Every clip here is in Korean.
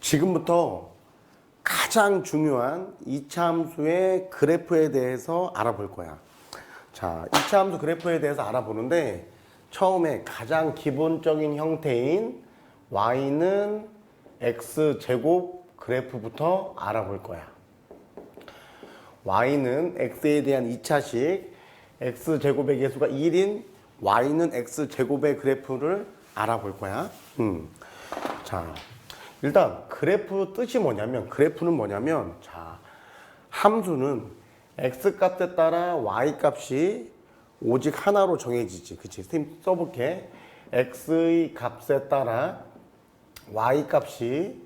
지금부터 가장 중요한 이차 함수의 그래프에 대해서 알아볼 거야. 자, 이차 함수 그래프에 대해서 알아보는데 처음에 가장 기본적인 형태인 y는 x 제곱 그래프부터 알아볼 거야. y는 x에 대한 2차식 x 제곱의 개수가 1인 y는 x 제곱의 그래프를 알아볼 거야. 음. 자, 일단 그래프 뜻이 뭐냐면 그래프는 뭐냐면 자, 함수는 x 값에 따라 y 값이 오직 하나로 정해지지. 그치? 선생님 써볼게. x의 값에 따라 y 값이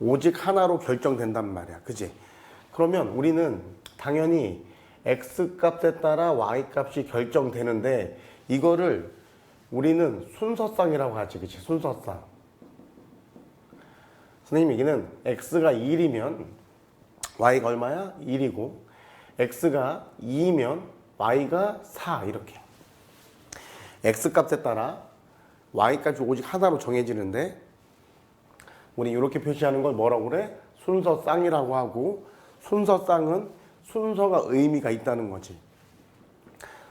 오직 하나로 결정된단 말이야. 그지? 그러면 우리는 당연히 x 값에 따라 y 값이 결정되는데 이거를 우리는 순서쌍이라고 하지. 그치? 순서쌍. 선생님 얘기는 x가 1이면 y가 얼마야? 1이고 x가 2이면 y가 4 이렇게. x 값에 따라 y 값이 오직 하나로 정해지는데 우리 이렇게 표시하는 걸 뭐라고 그래? 순서쌍이라고 하고 순서쌍은 순서가 의미가 있다는 거지.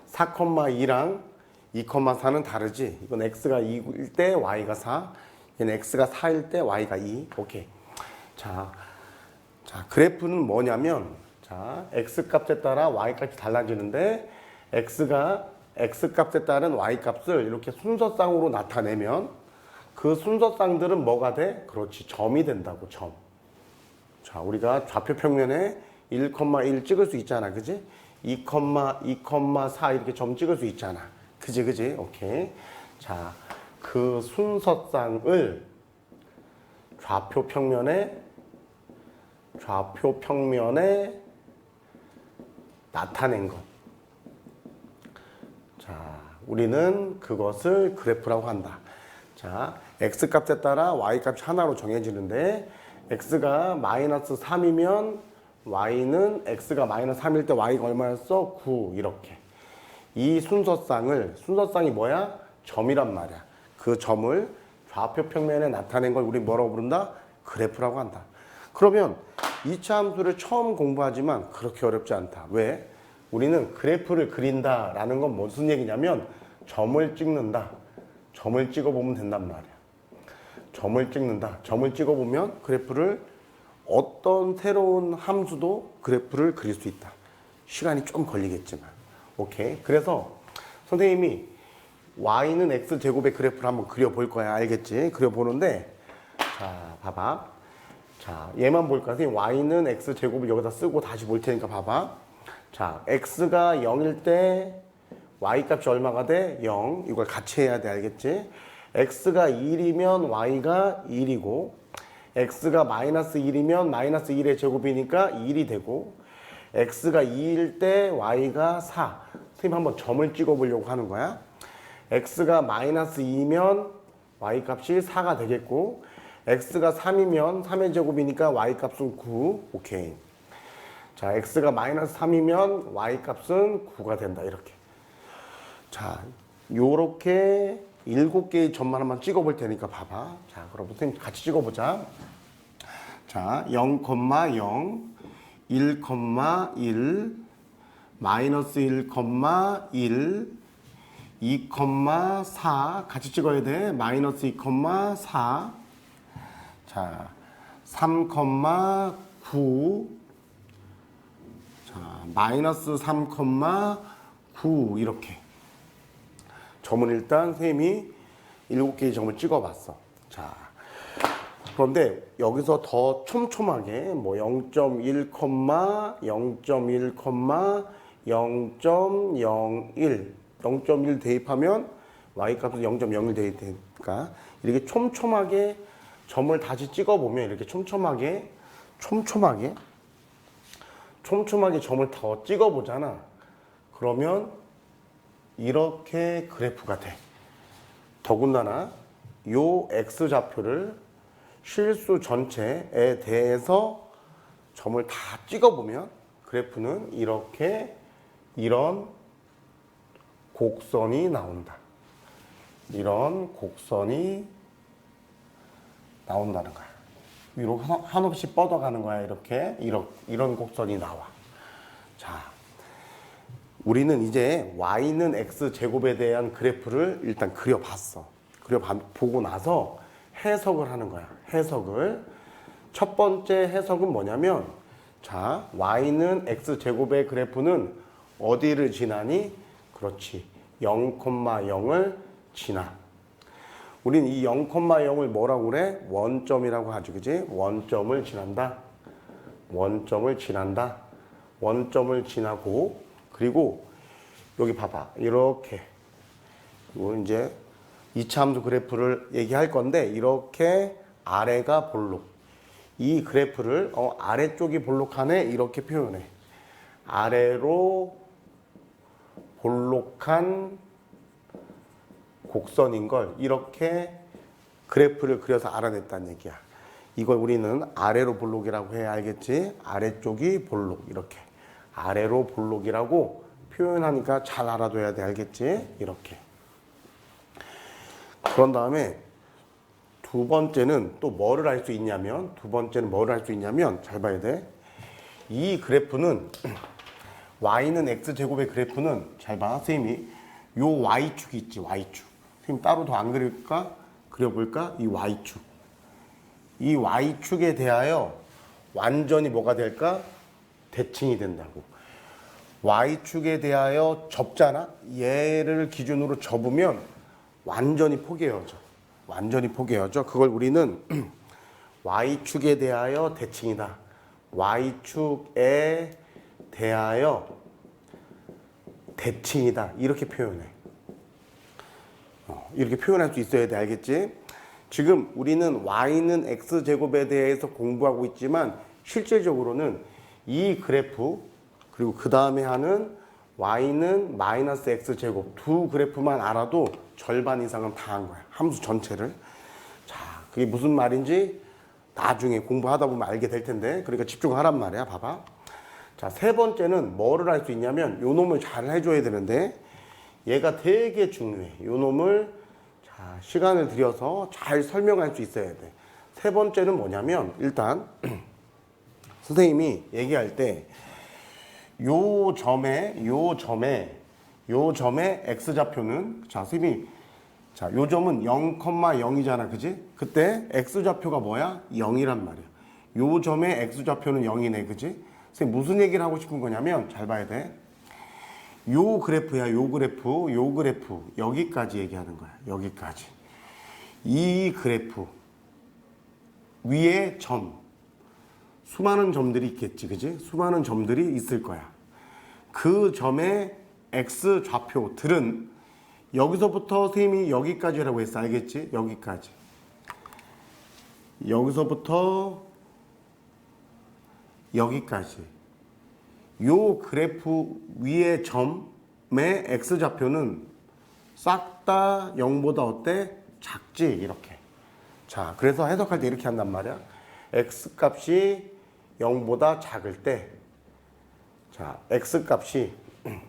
4,2랑 2,4는 다르지. 이건 x가 2일 때 y가 4, 얘는 x가 4일 때 y가 2. 오케이. 자, 자 그래프는 뭐냐면 자 x 값에 따라 y 값이 달라지는데 x가 x 값에 따른 y 값을 이렇게 순서쌍으로 나타내면 그 순서쌍들은 뭐가 돼? 그렇지 점이 된다고 점. 자 우리가 좌표 평면에 1,1 찍을 수 있잖아, 그지? 2,2,4 이렇게 점 찍을 수 있잖아, 그지, 그지? 오케이. 자 그 순서쌍을 좌표 평면에 좌표 평면에 나타낸 것. 자, 우리는 그것을 그래프라고 한다. 자, x 값에 따라 y 값이 하나로 정해지는데 x가 마이너스 3이면 y는 x가 마이너스 3일 때 y가 얼마였어? 9 이렇게. 이 순서쌍을 순서쌍이 뭐야? 점이란 말이야. 그 점을 좌표 평면에 나타낸 걸 우리 뭐라고 부른다? 그래프라고 한다. 그러면 2차 함수를 처음 공부하지만 그렇게 어렵지 않다. 왜? 우리는 그래프를 그린다라는 건 무슨 얘기냐면 점을 찍는다. 점을 찍어보면 된단 말이야. 점을 찍는다. 점을 찍어보면 그래프를 어떤 새로운 함수도 그래프를 그릴 수 있다. 시간이 좀 걸리겠지만. 오케이. 그래서 선생님이 y는 x 제곱의 그래프를 한번 그려볼 거야. 알겠지? 그려보는데 자, 봐봐. 자, 얘만 볼까? 선생님 y는 x 제곱을 여기다 쓰고 다시 볼 테니까 봐봐. 자, x가 0일 때 y 값이 얼마가 돼? 0. 이걸 같이 해야 돼. 알겠지? x가 1이면 y가 1이고 x가 마이너스 1이면 마이너스 1의 제곱이니까 1이 되고 x가 2일 때 y가 4. 선생님 한번 점을 찍어 보려고 하는 거야. X가 마이너스 2면 y 값이 4가 되겠고 x가 3이면 3의 제곱이니까 y 값은 9. 오케이. 자, x가 마이너스 3이면 y 값은 9가 된다. 이렇게. 자, 요렇게 일곱 개의 점만 한번 찍어 볼 테니까 봐봐. 자, 그럼 선생님 같이 찍어 보자. 자, 0,0, 1,1, 마이너스 1,1, 2,4 같이 찍어야 돼. 마이너스 2,4. 자, 3,9 자, 마이너스 3,9 이렇게 점은 일단 쌤이 7개의 점을 찍어봤어. 자, 그런데 여기서 더 촘촘하게 뭐 0.1, 0.1, 0.01 0.1 대입하면 y 값은 0.01 대입되니까 이렇게 촘촘하게 점을 다시 찍어보면 이렇게 촘촘하게 촘촘하게 촘촘하게 점을 더 찍어보잖아. 그러면 이렇게 그래프가 돼. 더군다나 요 x 좌표를 실수 전체에 대해서 점을 다 찍어보면 그래프는 이렇게 이런 곡선이 나온다. 이런 곡선이 나온다는 거야. 위로 한- 한없이 뻗어가는 거야. 이렇게 이런 이런 곡선이 나와. 자, 우리는 이제 y는 x 제곱에 대한 그래프를 일단 그려봤어. 그려보고 나서 해석을 하는 거야. 해석을 첫 번째 해석은 뭐냐면 자 y는 x 제곱의 그래프는 어디를 지나니? 그렇지 0,0을 지나. 우린 이 0,0을 뭐라고 그래? 원점이라고 하죠. 그지? 원점을 지난다. 원점을 지난다. 원점을 지나고 그리고 여기 봐봐. 이렇게 이거 이제 이차함수 그래프를 얘기할 건데 이렇게 아래가 볼록. 이 그래프를 어, 아래쪽이 볼록하네 이렇게 표현해. 아래로 볼록한 곡선인 걸 이렇게 그래프를 그려서 알아냈다는 얘기야. 이걸 우리는 아래로 볼록이라고 해야 알겠지? 아래쪽이 볼록 이렇게 아래로 볼록이라고 표현하니까 잘 알아둬야 돼 알겠지? 이렇게. 그런 다음에 두 번째는 또 뭐를 할 수 있냐면 두 번째는 뭐를 할 수 있냐면 잘 봐야 돼. 이 그래프는 y는 x 제곱의 그래프는 잘 봐. 선생님이 요 y축이 있지 y축. 선생님 따로 더 안 그릴까? 그려볼까? 이 y축. 이 y축에 대하여 완전히 뭐가 될까? 대칭이 된다고. y축에 대하여 접잖아. 얘를 기준으로 접으면 완전히 포개어져. 완전히 포개어져. 그걸 우리는 y축에 대하여 대칭이다. y축에 대하여 대칭이다. 이렇게 표현해. 어, 이렇게 표현할 수 있어야 돼. 알겠지? 지금 우리는 y는 x제곱에 대해서 공부하고 있지만 실질적으로는 이 그래프 그리고 그 다음에 하는 y는 마이너스 x제곱 두 그래프만 알아도 절반 이상은 다 한 거야. 함수 전체를. 자, 그게 무슨 말인지 나중에 공부하다 보면 알게 될 텐데 그러니까 집중하란 말이야. 봐봐. 자, 세 번째는 뭐를 할 수 있냐면 요 놈을 잘 해줘야 되는데 얘가 되게 중요해. 요 놈을 자, 시간을 들여서 잘 설명할 수 있어야 돼. 세 번째는 뭐냐면 일단 선생님이 얘기할 때 요 점에 요 점에 요 점의 x 좌표는 자, 선생님이 자, 요 점은 0,0이잖아. 그지? 그때 x 좌표가 뭐야? 0이란 말이야. 요 점의 x 좌표는 0이네. 그지? 선생님 무슨 얘기를 하고 싶은 거냐면 잘 봐야 돼. 요 그래프야, 요 그래프, 요 그래프 여기까지 얘기하는 거야. 여기까지. 이 그래프 위에 점 수많은 점들이 있겠지, 그지? 수많은 점들이 있을 거야. 그 점의 x 좌표들은 여기서부터 선생님이 여기까지라고 했어, 알겠지? 여기까지. 여기서부터 여기까지. 요 그래프 위의 점의 x 좌표는 싹 다 0보다 어때? 작지 이렇게. 자, 그래서 해석할 때 이렇게 한단 말이야. x 값이 0보다 작을 때 자, x 값이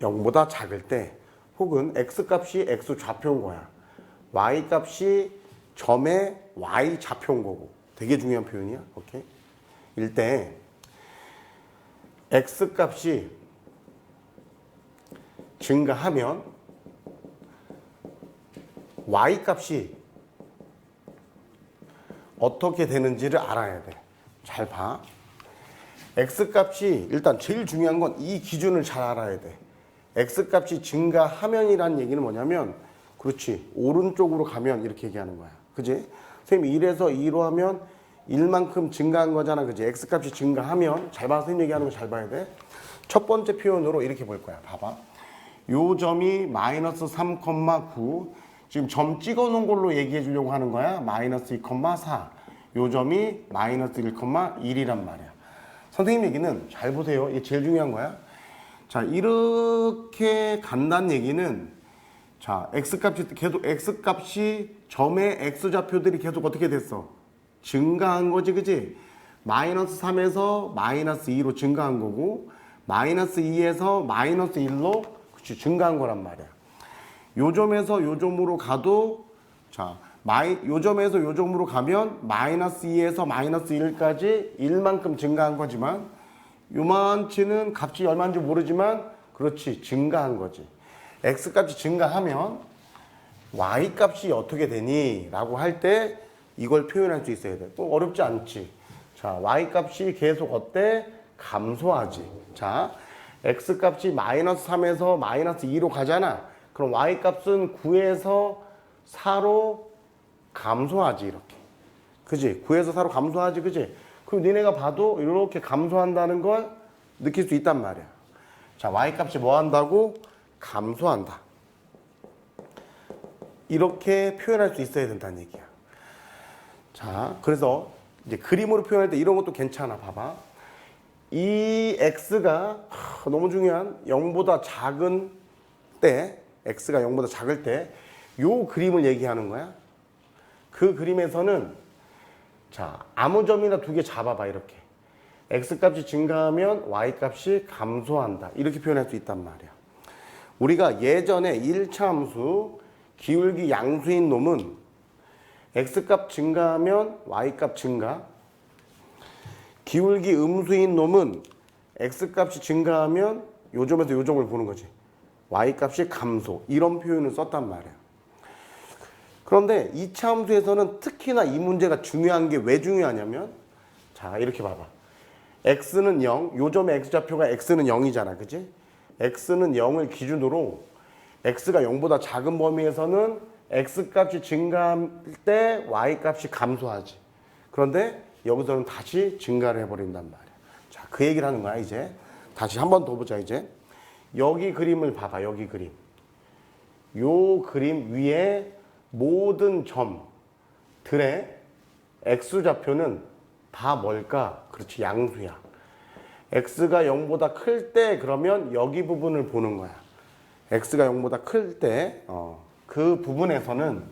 0보다 작을 때 혹은 x 값이 x 좌표인 거야. y 값이 점의 y 좌표인 거고. 되게 중요한 표현이야. 오케이? 일때 x 값이 증가하면 y 값이 어떻게 되는지를 알아야 돼. 잘 봐. x 값이 일단 제일 중요한 건 이 기준을 잘 알아야 돼. x 값이 증가하면이란 얘기는 뭐냐면 그렇지. 오른쪽으로 가면 이렇게 얘기하는 거야. 그지? 선생님 1에서 2로 하면 1만큼 증가한 거잖아. 그지? x 값이 증가하면 잘 봐. 선생님 얘기하는 거 잘 봐야 돼. 첫 번째 표현으로 이렇게 볼 거야. 봐봐. 요 점이 마이너스 3,9 지금 점 찍어 놓은 걸로 얘기해 주려고 하는 거야. 마이너스 2,4. 요 점이 마이너스 1,1이란 말이야. 선생님 얘기는 잘 보세요. 이게 제일 중요한 거야. 자, 이렇게 간다는 얘기는 자, x 값이 계속 x 값이 점의 x 좌표들이 계속 어떻게 됐어? 증가한 거지, 그지? 마이너스 3에서 마이너스 2로 증가한 거고 마이너스 2에서 마이너스 1로 그치, 증가한 거란 말이야. 요 점에서 요 점으로 가도 자, 마이, 요점에서 요점으로 가면 마이너스 2에서 마이너스 1까지 1만큼 증가한 거지만 요만치는 값이 얼마인지 모르지만 그렇지 증가한 거지. x 값이 증가하면 y 값이 어떻게 되니? 라고 할 때 이걸 표현할 수 있어야 돼. 또 어렵지 않지. 자, y 값이 계속 어때? 감소하지. 자, x 값이 마이너스 3에서 마이너스 2로 가잖아. 그럼 y 값은 9에서 4로 감소하지, 이렇게. 그지? 9에서 4로 감소하지, 그지? 그럼 니네가 봐도 이렇게 감소한다는 걸 느낄 수 있단 말이야. 자, y 값이 뭐 한다고? 감소한다. 이렇게 표현할 수 있어야 된다는 얘기야. 자, 그래서 이제 그림으로 표현할 때 이런 것도 괜찮아. 봐봐. 이 x가 하, 너무 중요한 0보다 작은 때, x가 0보다 작을 때, 요 그림을 얘기하는 거야. 그 그림에서는 자, 아무 점이나 두 개 잡아봐, 이렇게. x 값이 증가하면 y 값이 감소한다. 이렇게 표현할 수 있단 말이야. 우리가 예전에 1차 함수 기울기 양수인 놈은 x값 증가하면 y값 증가. 기울기 음수인 놈은 x값이 증가하면 요점에서 요점을 보는 거지. Y값이 감소. 이런 표현을 썼단 말이야. 그런데 2차 함수에서는 특히나 이 문제가 중요한 게 왜 중요하냐면 자 이렇게 봐봐. X는 0 요점의 x좌표가 x는 0이잖아 그지 x는 0을 기준으로 x가 0보다 작은 범위에서는 x 값이 증가할 때 y 값이 감소하지. 그런데 여기서는 다시 증가를 해버린단 말이야. 자, 그 얘기를 하는 거야, 이제. 다시 한 번 더 보자, 이제. 여기 그림을 봐봐, 여기 그림. 요 그림 위에 모든 점들의 x좌표는 다 뭘까? 그렇지, 양수야. x가 0보다 클 때 그러면 여기 부분을 보는 거야. X가 0보다 클 때, 어, 그 부분에서는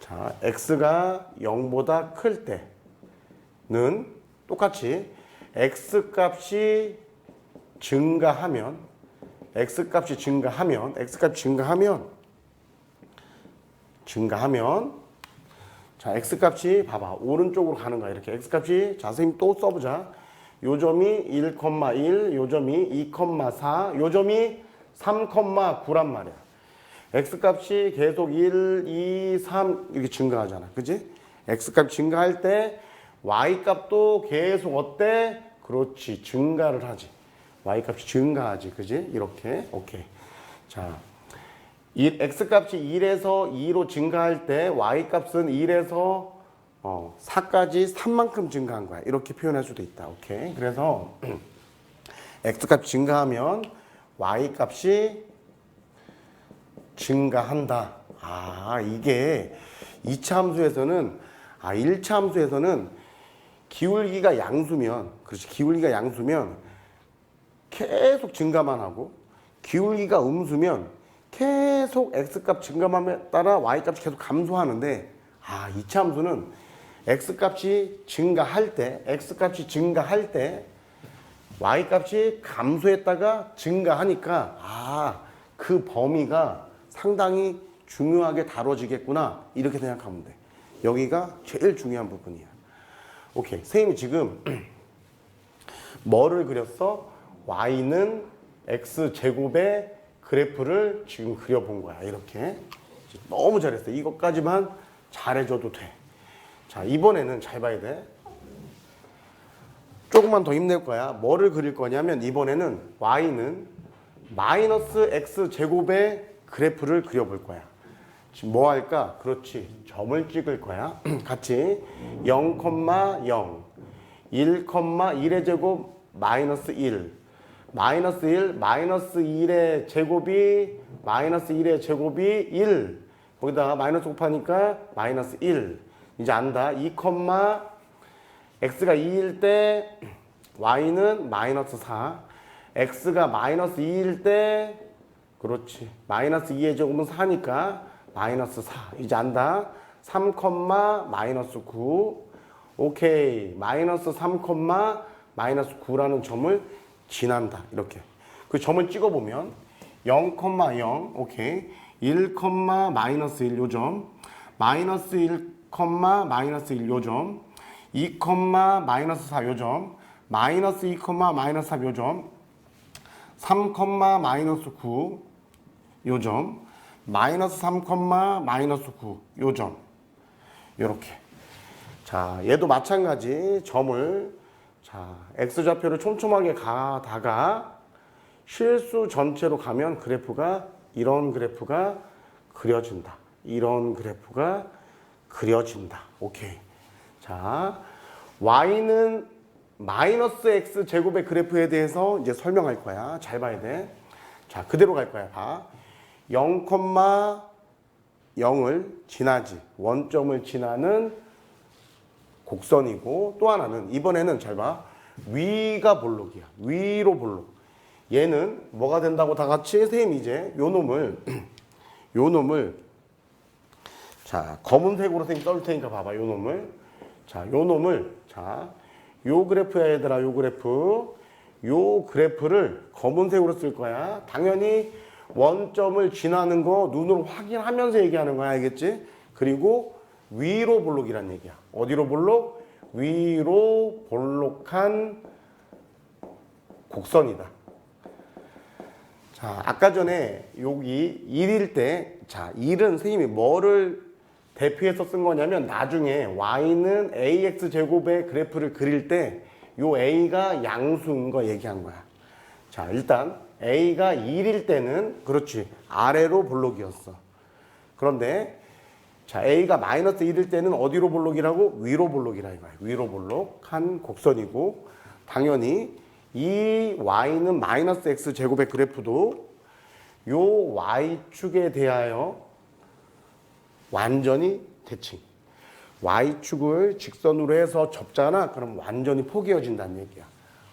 자, x가 0보다 클 때는 똑같이 x 값이 증가하면 x 값이 증가하면 x 값이 증가하면 증가하면 자, x 값이 봐봐. 오른쪽으로 가는 거야. 이렇게 x 값이 자, 선생님 또 써보자. 요점이 1,1, 요점이 2,4, 요점이 3,9란 말이야. x 값이 계속 1, 2, 3 이렇게 증가하잖아. 그지? x 값 증가할 때 y 값도 계속 어때? 그렇지. 증가를 하지. y 값이 증가하지. 그지? 이렇게. 오케이. 자. 일- x 값이 1에서 2로 증가할 때 y 값은 1에서 어, 4까지 3만큼 증가한 거야. 이렇게 표현할 수도 있다. 오케이. 그래서 x 값이 증가하면 y 값이 증가한다. 아, 이게 2차 함수에서는 아, 1차 함수에서는 기울기가 양수면 그렇지. 기울기가 양수면 계속 증가만 하고 기울기가 음수면 계속 x값 증가함에 따라 y값이 계속 감소하는데 아, 2차 함수는 x값이 증가할 때 x값이 증가할 때 y값이 감소했다가 증가하니까 아, 그 범위가 상당히 중요하게 다뤄지겠구나 이렇게 생각하면 돼. 여기가 제일 중요한 부분이야. 오케이. 선생님이 지금 뭐를 그렸어? y는 x 제곱의 그래프를 지금 그려본 거야. 이렇게. 너무 잘했어. 이것까지만 잘해줘도 돼. 자, 이번에는 잘 봐야 돼. 조금만 더 힘낼 거야. 뭐를 그릴 거냐면 이번에는 y는 마이너스 x 제곱의 그래프를 그려볼 거야. 지금 뭐 할까? 그렇지. 점을 찍을 거야. 같이 0, 0, 1, 1의 제곱 마이너스 1, 마이너스 1, 마이너스 1의 제곱이 마이너스 1의 제곱이 1. 거기다가 마이너스 곱하니까 마이너스 1. 이제 안다. 2, x가 2일 때 y는 마이너스 4. x가 마이너스 2일 때 그렇지. 마이너스 2의 제곱은 4니까 마이너스 4. 이제 안다. 3, 마이너스 9. 오케이. 마이너스 3, 마이너스 9라는 점을 지난다. 이렇게. 그 점을 찍어보면 0, 0. 오케이. 1, 마이너스 1. 요 점. 마이너스 1, 마이너스 1 요점 2, 마이너스 4 요점 마이너스 2, 마이너스 3 요점 3, 마이너스 9 요점 마이너스 3, 마이너스 9 요점. 요렇게. 자 얘도 마찬가지 점을 자 x좌표를 촘촘하게 가다가 실수 전체로 가면 그래프가 이런 그래프가 그려진다. 이런 그래프가 그려진다. 오케이 자 y는 마이너스 x 제곱의 그래프에 대해서 이제 설명할 거야. 잘 봐야 돼 자 그대로 갈 거야 봐. 0, 0을 지나지. 원점을 지나는 곡선이고 또 하나는 이번에는 잘 봐. 위가 볼록이야. 위로 볼록. 얘는 뭐가 된다고 다 같이 선생님 이제. 요 놈을 요 놈을. 자 검은색으로 선생님 썰 테니까 봐봐. 요 놈을 자 요 놈을 자 요 그래프야 얘들아 요 그래프. 요 그래프를 검은색으로 쓸 거야. 당연히 원점을 지나는 거 눈으로 확인하면서 얘기하는 거야 알겠지? 그리고 위로 볼록이란 얘기야. 어디로 볼록? 위로 볼록한 곡선이다. 자, 아까 전에 여기 1일 때, 자, 1은 선생님이 뭐를 대표해서 쓴 거냐면 나중에 y는 ax 제곱의 그래프를 그릴 때 요 a가 양수인 거 얘기한 거야. 자, 일단 a가 1일 때는 그렇지. 아래로 볼록이었어. 그런데 자, a가 마이너스 1일 때는 어디로 볼록이라고? 위로 볼록이라 이거야. 위로 볼록한 곡선이고 당연히 이 y는 마이너스 x 제곱의 그래프도 요 y축에 대하여 완전히 대칭. y축을 직선으로 해서 접잖아. 그럼 완전히 포개어진다는 얘기야.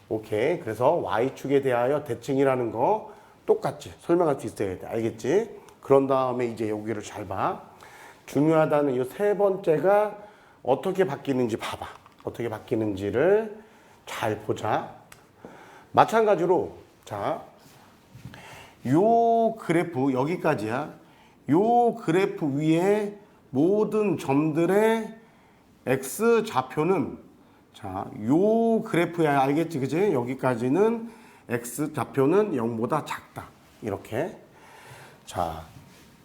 오케이. 그래서 y축에 대하여 대칭이라는 거 똑같지. 설명할 수 있어야 돼. 알겠지? 그런 다음에 이제 여기를 잘 봐. 중요하다는 이 세 번째가 어떻게 바뀌는지 봐봐. 어떻게 바뀌는지를 잘 보자. 마찬가지로 자, 요 그래프 여기까지야. 요 그래프 위에 모든 점들의 x 좌표는 자, 요 그래프야 알겠지 그지? 여기까지는 x 좌표는 0보다 작다. 이렇게. 자,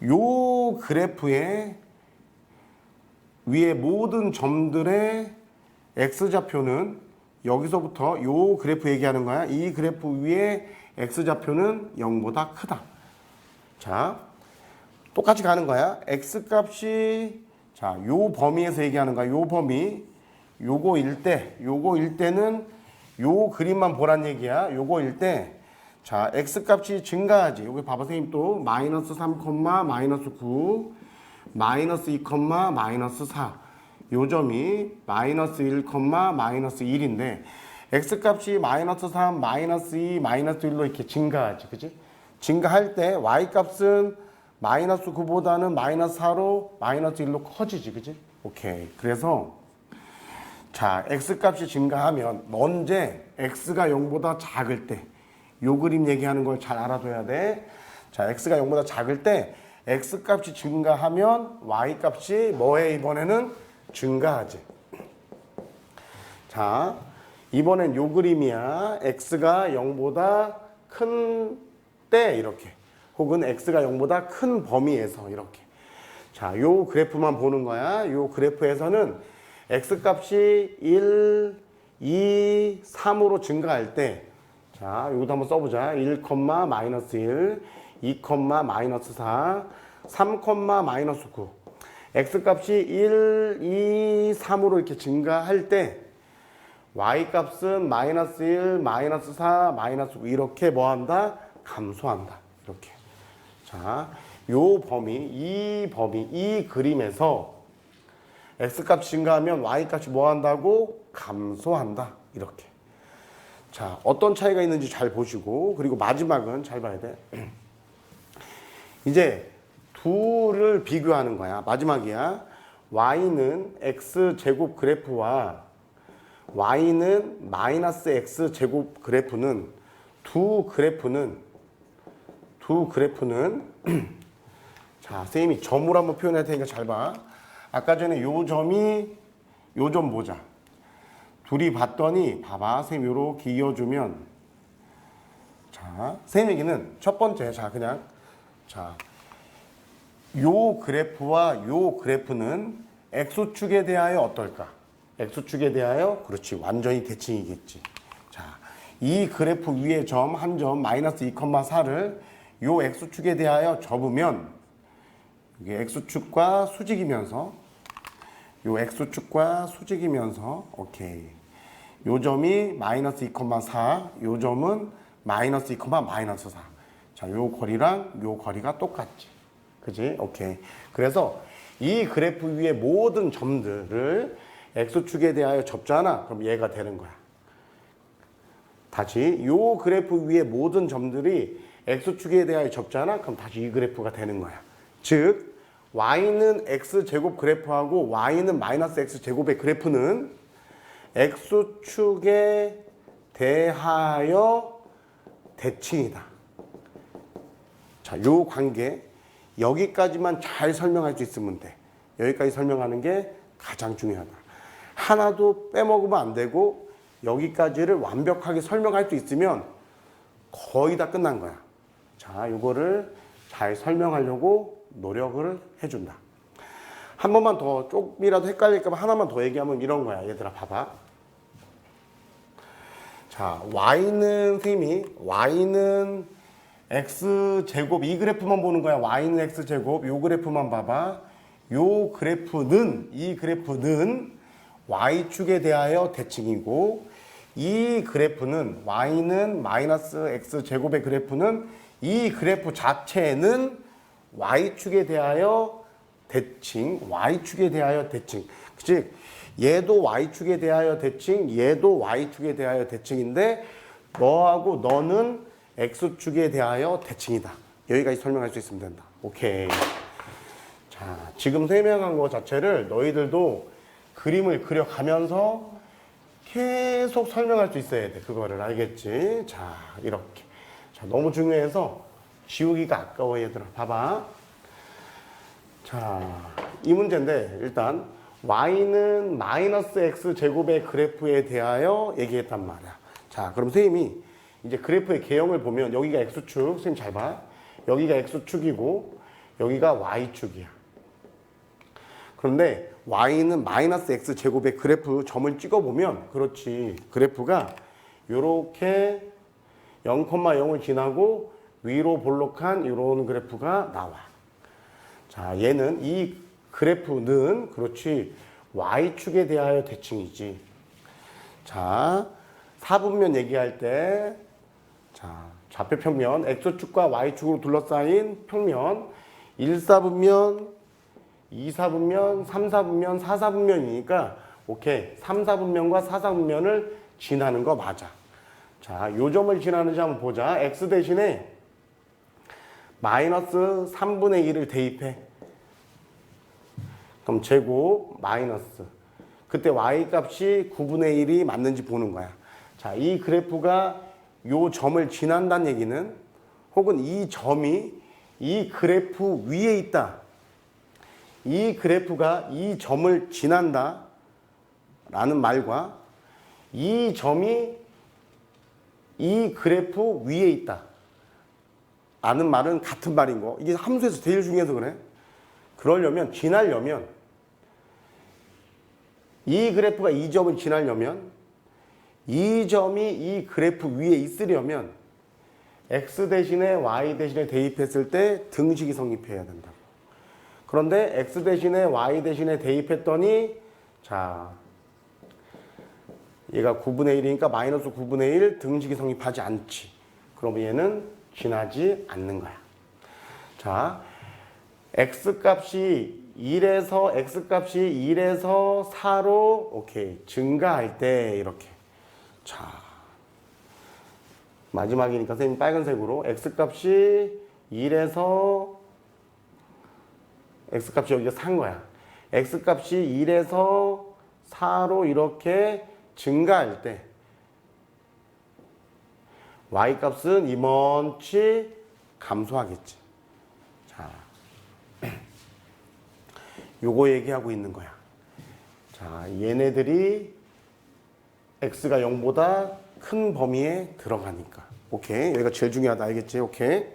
요 그래프의 위에 모든 점들의 x 좌표는 여기서부터 요 그래프 얘기하는 거야. 이 그래프 위에 x 좌표는 0보다 크다. 자, 똑같이 가는 거야. x 값이 자, 요 범위에서 얘기하는 거야. 요 범위. 요거일 때, 요거일 때는 요 그림만 보란 얘기야. 요거일 때 자, x 값이 증가하지. 여기 봐봐 선생님 또 마이너스 3, 마이너스 9, 마이너스 2, 마이너스 4. 요 점이 마이너스 1, 마이너스 1인데 x 값이 마이너스 3, 마이너스 2, 마이너스 1로 이렇게 증가하지. 그지? 증가할 때 y 값은 마이너스 9보다는 마이너스 4로 마이너스 1로 커지지. 그지? 오케이. 그래서 자, x 값이 증가하면 언제 x가 0보다 작을 때 요 그림 얘기하는 걸 잘 알아둬야 돼. 자, x가 0보다 작을 때 x 값이 증가하면 y 값이 뭐해 이번에는 증가하지. 자, 이번엔 요 그림이야. x가 0보다 큰 때 이렇게. 혹은 x가 0보다 큰 범위에서 이렇게. 자, 요 그래프만 보는 거야. 요 그래프에서는 x 값이 1, 2, 3으로 증가할 때 자, 이것도 한번 써보자. 1, 마이너스 1, 2, 마이너스 4, 3, 마이너스 9. x 값이 1, 2, 3으로 이렇게 증가할 때 y 값은 마이너스 1, 마이너스 4, 마이너스 9 이렇게 뭐한다? 감소한다. 이렇게. 자, 요 범위, 이 범위, 이 그림에서 x 값 증가하면 y 값이 뭐 한다고? 감소한다. 이렇게. 자, 어떤 차이가 있는지 잘 보시고, 그리고 마지막은 잘 봐야 돼. 이제 둘을 비교하는 거야. 마지막이야. y는 x 제곱 그래프와 y는 마이너스 x 제곱 그래프는 두 그래프는 두 그래프는 자, 선생님이 점으로 한번 표현할 테니까 잘 봐. 아까 전에 요 점이 요 점 보자. 둘이 봤더니 봐봐 쌤 요렇게 이어주면 자, 쌤 얘기는 첫 번째 자 그냥 자, 요 그래프와 요 그래프는 x축에 대하여 어떨까? x축에 대하여 그렇지 완전히 대칭이겠지. 자, 이 그래프 위에 점 한 점 마이너스 2,4를 요 x축에 대하여 접으면 이게 x축과 수직이면서 요 x축과 수직이면서 오케이. 요 점이 마이너스 2,4, 요 점은 마이너스 2, 마이너스 4. 자, 요 거리랑 요 거리가 똑같지. 그지? 오케이. 그래서 이 그래프 위에 모든 점들을 x축에 대하여 접잖아. 그럼 얘가 되는 거야. 다시 요 그래프 위에 모든 점들이 x축에 대하여 접잖아. 그럼 다시 이 그래프가 되는 거야. 즉 y는 x제곱 그래프하고 y는 마이너스 x제곱의 그래프는 x축에 대하여 대칭이다. 자, 요 관계 여기까지만 잘 설명할 수 있으면 돼. 여기까지 설명하는 게 가장 중요하다. 하나도 빼먹으면 안 되고 여기까지를 완벽하게 설명할 수 있으면 거의 다 끝난 거야. 자, 요거를 잘 설명하려고 노력을 해준다. 한 번만 더 조금이라도 헷갈릴까 봐 하나만 더 얘기하면 이런 거야. 얘들아 봐봐. 자, y는 쌤이 y는 x 제곱 이 그래프만 보는 거야. y는 x 제곱 요 그래프만 봐봐. 요 그래프는 이 그래프는 y축에 대하여 대칭이고 이 그래프는 y는 마이너스 x 제곱의 그래프는 이 그래프 자체는 y축에 대하여 대칭, y축에 대하여 대칭. 즉 얘도 y축에 대하여 대칭, 얘도 y축에 대하여 대칭인데 너하고 너는 x축에 대하여 대칭이다. 여기까지 설명할 수 있으면 된다. 오케이. 자, 지금 설명한 거 자체를 너희들도 그림을 그려가면서 계속 설명할 수 있어야 돼. 그거를 알겠지? 자, 이렇게. 자, 너무 중요해서 지우기가 아까워 얘들아. 봐봐. 자, 이 문제인데 일단 y는 마이너스 x 제곱의 그래프에 대하여 얘기했단 말이야. 자, 그럼 선생님이 이제 그래프의 개형을 보면 여기가 x축, 선생님 잘 봐. 여기가 x축이고 여기가 y축이야. 그런데 y는 마이너스 x 제곱의 그래프 점을 찍어보면 그렇지. 그래프가 이렇게 0,0을 지나고 위로 볼록한 이런 그래프가 나와. 자, 얘는 이 그래프는 그렇지 y축에 대하여 대칭이지. 자, 사분면 얘기할 때 자, 좌표 평면 x축과 y축으로 둘러싸인 평면 1사분면, 2사분면, 3사분면, 4사분면이니까 오케이. 3사분면과 4사분면을 지나는 거 맞아. 자, 요 점을 지나는지 한번 보자. x 대신에 마이너스 3분의 1을 대입해. 그럼 제곱 마이너스. 그때 y 값이 9분의 1이 맞는지 보는 거야. 자, 이 그래프가 요 점을 지난다는 얘기는 혹은 이 점이 이 그래프 위에 있다. 이 그래프가 이 점을 지난다. 라는 말과 이 점이 이 그래프 위에 있다. 라는 말은 같은 말인 거. 이게 함수에서 제일 중요해서 그래. 그러려면, 지나려면, 이 그래프가 이 점을 지나려면, 이 점이 이 그래프 위에 있으려면, x 대신에 y 대신에 대입했을 때 등식이 성립해야 된다. 그런데 x 대신에 y 대신에 대입했더니, 자, 얘가 9분의 1이니까 마이너스 9분의 1 등식이 성립하지 않지. 그러면 얘는 지나지 않는 거야. 자, x 값이 1에서 x 값이 1에서 4로 오케이 증가할 때 이렇게 자 마지막이니까 선생님 빨간색으로 x 값이 1에서 x 값이 여기가 산 거야. x 값이 1에서 4로 이렇게 증가할 때 y 값은 이먼치 감소하겠지. 자, 요거 얘기하고 있는 거야. 자, 얘네들이 x가 0보다 큰 범위에 들어가니까. 오케이. 여기가 제일 중요하다. 알겠지? 오케이.